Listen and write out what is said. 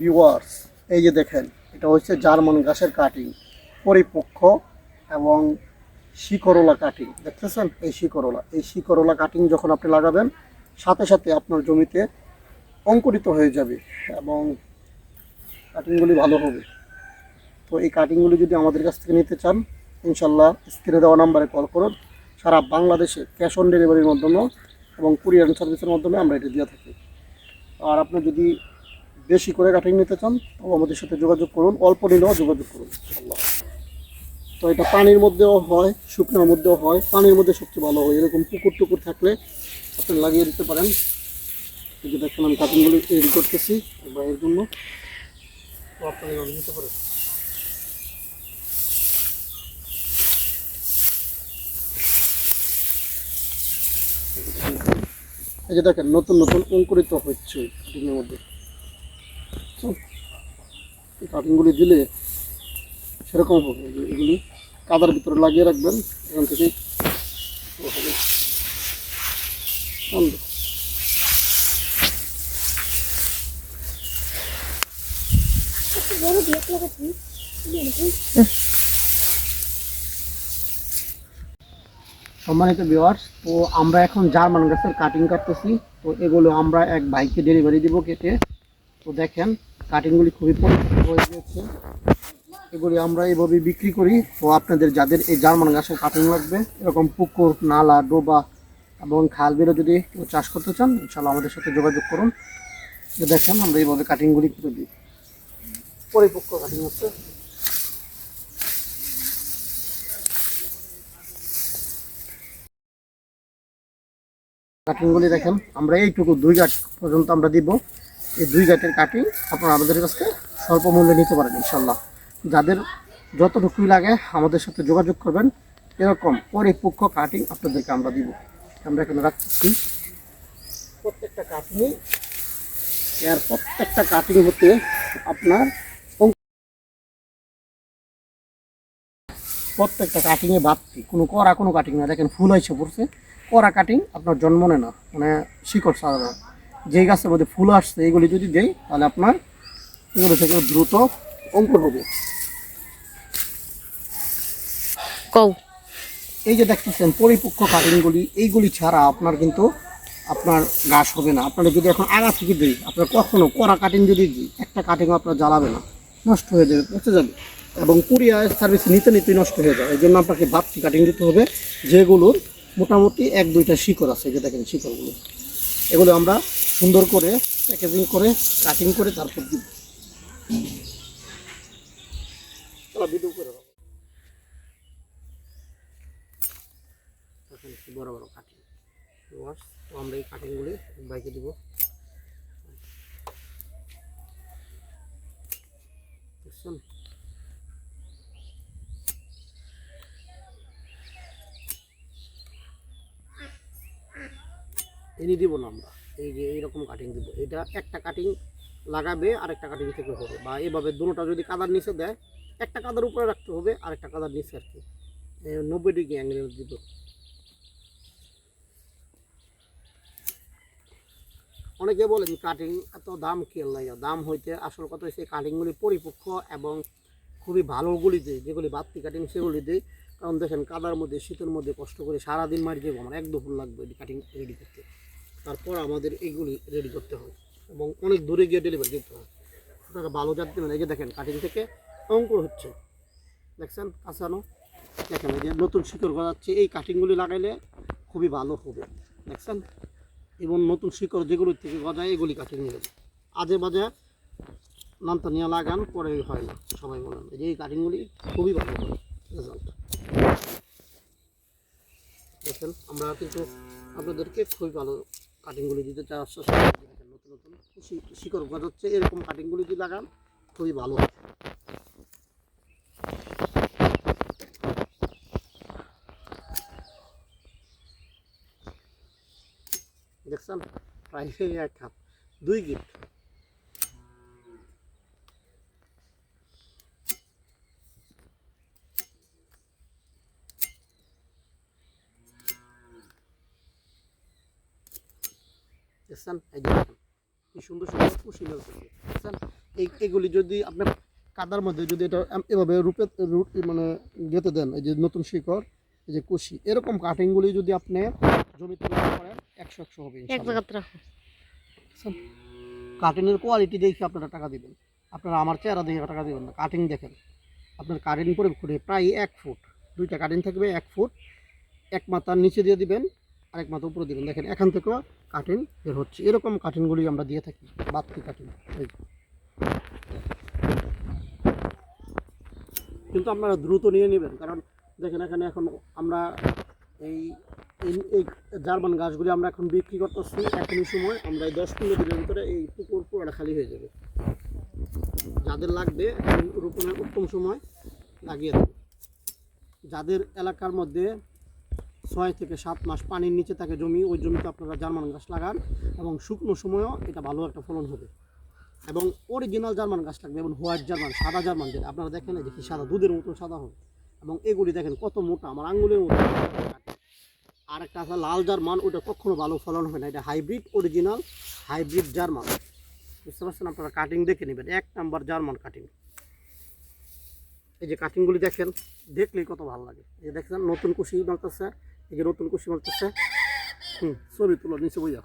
Viewers এই যে দেখেন, এটা হচ্ছে জার্মান গাছের কাটিং পরিপক্ক এবং শিকরলা কাটিং দেখতেছেন? এই শিকরোলা এই শিকরোলা কাটিং যখন আপনি লাগাবেন, সাথে সাথে আপনার জমিতে অঙ্কুরিত হয়ে যাবে এবং কাটিংগুলি ভালো হবে। তো এই কাটিংগুলি যদি আমাদের কাছ থেকে নিতে চান, ইনশাল্লাহ স্ক্রিনে দেওয়া নাম্বারে কল করুন। সারা বাংলাদেশে ক্যাশ অন ডেলিভারির মাধ্যমে এবং কুরিয়ার সার্ভিসের মাধ্যমে আমরা এটা দিয়ে থাকি। আর আপনি যদি বেশি করে কাটিং নিতে চান তাহলে আমাদের সাথে যোগাযোগ করুন, অল্প নিলেও যোগাযোগ করুন তো এটা পানির মধ্যেও হয়, শুকনোর মধ্যেও হয়, পানির মধ্যে সবচেয়ে ভালো হয়। এরকম পুকুর টুকুর থাকলে আপনি লাগিয়ে দিতে পারেন। এই যে দেখেন, আমি কাটিংগুলি তৈরি করতেছি একবার এর জন্য। নিতে এই যে দেখেন, নতুন নতুন অঙ্কুরিত হচ্ছে কাটিংয়ের মধ্যে। এই কাটিংগুলি দিলে সেরকম হবে। এগুলি কাদার ভিতরে লাগিয়ে রাখবেন, এখান থেকে সম্মানিত ভিউয়ার্স তো আমরা এখন জার্মান গাছের কাটিং কাটতেছি তো এগুলো আমরা এক ভাইকে ডেলিভারি দিব কেটে তো দেখেন কাটিংগুলি খুবই পরিষ্কার হয়ে গিয়েছে। এগুলি আমরা এইভাবে বিক্রি করি। তো আপনাদের যাদের এই জার্মান গাছের কাটিং লাগবে, এরকম পুকুর, নালা, ডোবা এবং খাল বিলে যদি কেউ চাষ করতে চান ইনশাল্লাহ আমাদের সাথে যোগাযোগ করুন। যে দেখেন, আমরা এইভাবে কাটিংগুলি করে দিই। পরিপক্ক কাটিং হচ্ছে কাটিংগুলি দেখেন, আমরা এইটুকু দুই গাছ পর্যন্ত আমরা দিব। এই দুই গাছের কাটিং আপনারা আমাদের কাছ স্বল্প মূল্যে নিতে পারেন ইনশাল্লাহ যাদের যতটুকুই লাগে আমাদের সাথে যোগাযোগ করবেন। এরকম পরিপক্ক কাটিং আপনাদেরকে আমরা দিব। আমরা এখানে রাখতেছি প্রত্যেকটা কাটিং। এর প্রত্যেকটা কাটিং হতে আপনার প্রত্যেকটা কাটিংয়ে বাড়তি। কোনো করা কোনো কাটিং না। দেখেন ফুল হয়েছে পড়ছে। করা কাটিং আপনার জন্ম নেয় না। মানে শিকড় সাধারণ যেই গাছের মধ্যে ফুল আসছে এইগুলি যদি দেই তাহলে আপনার এগুলো থেকে দ্রুত অঙ্কুর হবে। কও। এই যে দেখতেছেন পরিপক্ক কাটিংগুলি এইগুলি ছাড়া আপনার কিন্তু আপনার গাছ হবে না। আপনারা যদি এখন আগা থেকে দিই আপনার কখনো কড়া কাটিং যদি দিই একটা কাটিংও আপনার জ্বালাবে না নষ্ট হয়ে যাবে পচে যাবে। এবং কুরিয়ার সার্ভিস নিতে নিতেই নষ্ট হয়ে যায় এই জন্য আপনাকে বাড়তি কাটিং দিতে হবে যেগুলোর মোটামুটি এক দুইটা শিকড় আছে যে দেখেন শিকড়গুলো। এগুলো আমরা সুন্দর করে প্যাকেজিং করে কাটিং করে তারপর দিব। ভিডিও করে বড় বড় কাটিং আমরা এই কাটিংগুলি বাইকে দিব। দেখছেন? এনে দিব না আমরা। এই যে এইরকম কাটিং দিব। এটা একটা কাটিং লাগাবে আর একটা কাটিং থেকে হবে। বা এভাবে দুটোটা যদি কাদার নিচে দেয়, একটা কাদার উপরে রাখতে হবে আর একটা কাদার নিচে আর কি। নব্বই ডিগ্রি অ্যাঙ্গেল দিব অনেকে বলে যে কাটিং এত দাম কি লাগে দাম হইতে আসল কথা হচ্ছে কাটিংগুলি পরিপক্ক এবং খুবই ভালোগুলি দিই যেগুলি বাড়তি কাটিং সেগুলি দিই কারণ দেখেন কাদার মধ্যে, শীতের মধ্যে কষ্ট করে সারাদিন মারি যাব আমার এক দুপুর লাগবে কাটিং রেডি করতে তারপর আমাদের এইগুলি রেডি করতে হয় এবং অনেক দূরে গিয়ে ডেলিভারি দিতে হয় আপনারা ভালো জাত দেবেন এই যে দেখেন কাটিং থেকে অঙ্কুর হচ্ছে। দেখছেন? কাঁচানো। দেখেন, এই যে নতুন শিকড় গজাচ্ছে। এই কাটিংগুলি লাগাইলে খুবই ভালো হবে। দেখছেন? এবং নতুন শিকড় যেগুলোর থেকে গজায়, এগুলি কাটিং নেবেন আজে বাজে নামটা নিয়ে লাগান, পরে হয় না। সবাই বলেন, এই যে এই কাটিংগুলি খুবই ভালো হয় রেজাল্ট দেখেন, আমরা কিন্তু আপনাদেরকে খুবই ভালো কাটিংগুলি দিতে চাষ নতুন নতুন শিকড় গজাচ্ছে এরকম কাটিংগুলি যদি লাগান, খুবই ভালো দেখছেন? প্রায় এক হাত, দুই গিট দেখছেন এই যে কি সুন্দর সুন্দর কুশি মেলতেছে দেখছেন এই এগুলি যদি আপনার কাদার মধ্যে যদি এটা এভাবে রূপে রুট মানে গেঁথে দেন এই যে নতুন শিকড় এই যে কুশি এরকম কাটিংগুলি যদি আপনি জমিতে পারেন একশো একশো হবে কাটিংয়ের কোয়ালিটি দেখে আপনারা টাকা দিবেন। আপনারা আমার চেহারা দেখে টাকা দেবেন না কাটিং দেখেন। আপনার কাটিং করে করে প্রায় এক ফুট দুইটা কাটিং থাকবে এক ফুট এক মাথার নিচে দিয়ে দিবেন আরেক মাথা উপরে দিবেন। দেখেন, এখান থেকেও কাটিং বের হচ্ছে। এরকম কাটিংগুলি আমরা দিয়ে থাকি বাত্তি কাটিং এই কিন্তু আপনারা দ্রুত নিয়ে নেবেন, কারণ দেখেন, এখানে এখন আমরা এই এই- জার্মান গাছগুলি আমরা এখন বিক্রি করতেছি এখনই সময়। আমরা এই দশ পনেরো দিনের ভিতরে এই পুকুর পুরোটা খালি হয়ে যাবে। যাদের লাগবে রোপণের উত্তম সময় লাগিয়ে দেবে। যাদের এলাকার মধ্যে ছয় থেকে সাত মাস পানির নিচে থাকে জমি, ওই জমিতে আপনারা জার্মান গাছ লাগান এবং শুকনো সময়ও এটা ভালো একটা ফলন হবে। এবং অরিজিনাল জার্মান গাছ লাগবে এবং হোয়াইট জার্মান, সাদা জার্মান যেটা আপনারা দেখেন যে কি সাদা, দুধের মতো সাদা হবে এবং এগুলি দেখেন কত মোটা, আমার আঙ্গুলের মতো। আর একটা আছে লাল জার্মান ওটা কখনো ভালো ফলন হয় না। এটা হাইব্রিড অরিজিনাল হাইব্রিড জার্মান। বুঝতে পারছেন আপনারা? কাটিং দেখে নেবেন। এক নাম্বার জার্মান কাটিং এই যে কাটিংগুলি দেখেন, দেখলেই কত ভালো লাগে। এই যে দেখছেন নতুন কুশি মালতেছে যে নতুন কুশি মারতেছে। হুম ছবি তোলো নিচে বইয়া।